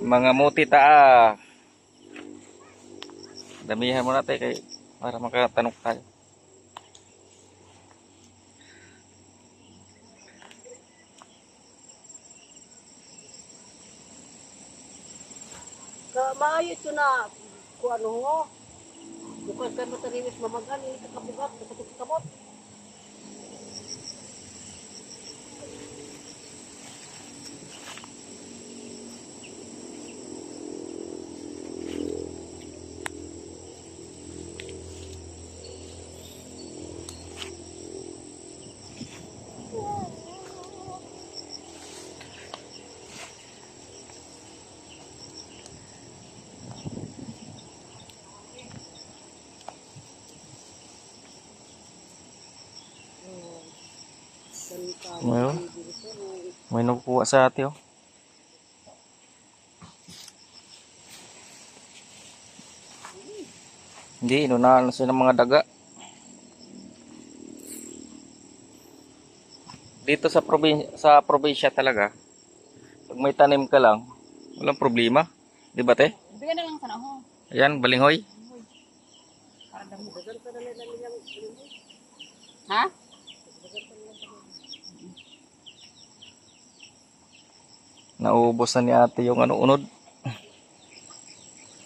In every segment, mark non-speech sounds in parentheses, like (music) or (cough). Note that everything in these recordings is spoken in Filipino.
Mga muti taa. Damihan mo natin kay para makatanong tayo. Ka maayo ito na kung ano ho. Bukas ka matariwis mamagan, hindi ka Well, may nakukuha sa ate oh. Hindi, inunahan na siya ng mga daga. Dito sa probinsya, sa probinsya talaga, pag may tanim ka lang, walang problema. Di ba te? Bigyan na lang sana ho. Ayan, balinghoy. Ha? Naubos na ni ate yung ano, unod.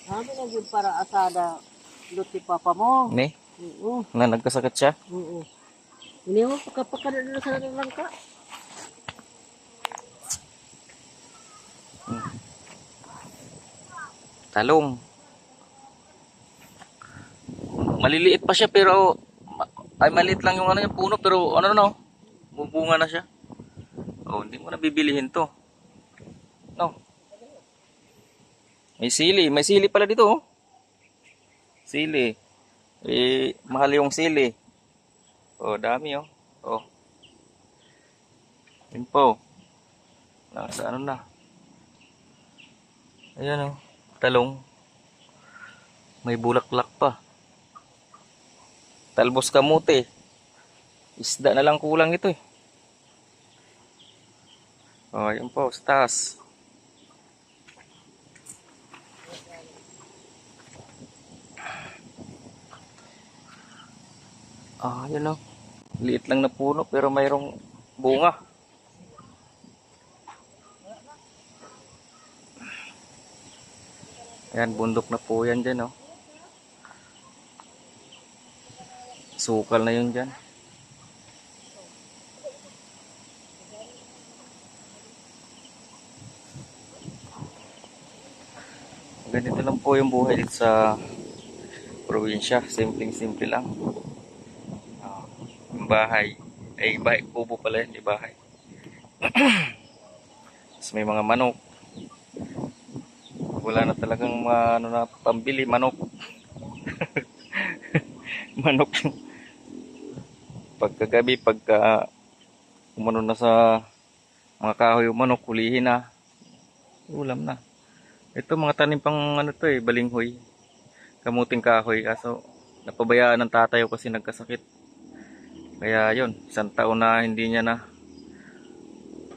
Kami na yun para asada luti papa mo. Ni, Oo. na nagkasakit siya. Oo. Hindi mo pagkapagkano na sa lang ka. Talong. Maliliit pa siya pero ay maliit lang yung ano yung puno pero ano no, bubunga na siya. Oh, hindi mo na bibilihin to. No. May sili, may sili pala dito oh. Sili. Eh, mahal yung sili. Oh, dami oh. Oh. Yun po. Nasa ano na. Ayan oh. Talong. May bulaklak pa. Talbos kamote. Isda na lang kulang ito eh. Oh, yun po, sa Ah, yun oh. Liit lang na puno pero mayroong bunga. Yan, bundok na po yan dyan, oh. Sukal na yun dyan. Ganito lang po yung buhay dito sa probinsya. Simpleng-simple lang. Ah, yung bahay. Ay, bahay. Kubo pala yan, di bahay. (clears throat) Tapos may mga manok wala na talagang mga ano na pambili manok (laughs) manok pagkagabi pagka umano na sa mga kahoy yung manok hulihin na ulam na ito mga tanim pang ano to eh balinghoy kamuting kahoy kaso napabayaan ng tatay ko kasi nagkasakit kaya yon isang taon na hindi niya na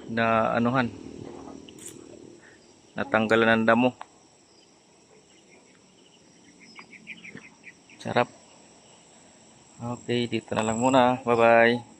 na anuhan natanggalan ng damo Sarap. Okay, dito na lang muna. Bye-bye.